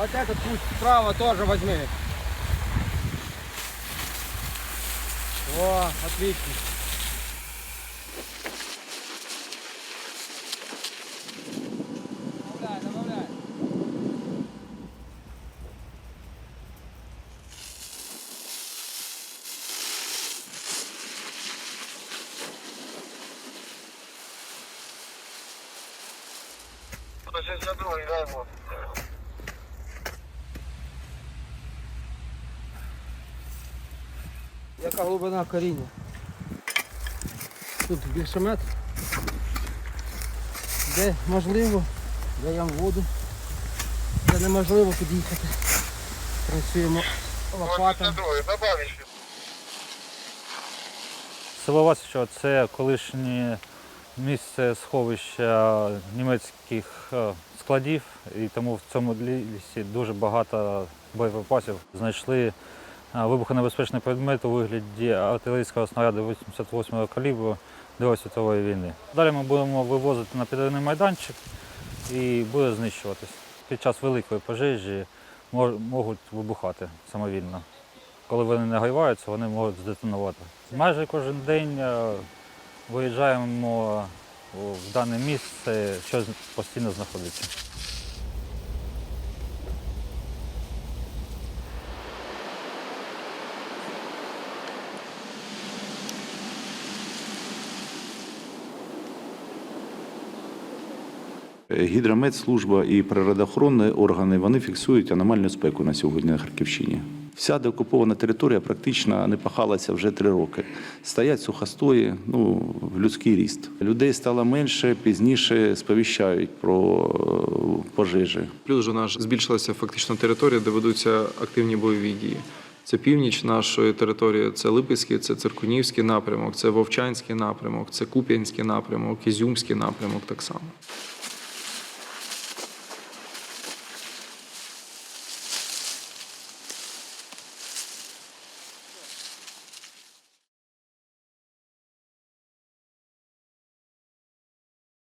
Вот этот пусть справа тоже возьми. О, отлично. Добавляй, добавляй. Яка глибина коріння? Тут більше метр. Де можливо, даємо воду. Де неможливо під'їхати. Працюємо лопатами. Село Васичево – це колишнє місце сховища німецьких е, складів, і тому в цьому лісі дуже багато боєприпасів. Знайшли вибухонебезпечний предмет у вигляді артилерійського снаряду 88-го калібру Другої світової війни. Далі ми будемо вивозити на підривний майданчик і буде знищуватись. Під час великої пожежі можуть вибухати самовільно. Коли вони нагріваються, вони можуть здетонувати. Майже кожен день е, виїжджаємо в дане місце, що постійно знаходиться. Гідрометслужба і природоохоронні органи вони фіксують аномальну спеку на сьогодні на Харківщині. Вся деокупована територія практично не пахалася вже три роки. Стоять сухостої, ну в людський ріст. Людей стало менше, пізніше сповіщають про е, пожежі. Плюс же наш збільшилася фактично територія, де ведуться активні бойові дії. Це північ нашої території, це Липецький, це Циркунівський напрямок, це Вовчанський напрямок, це Куп'янський напрямок, Ізюмський напрямок так само.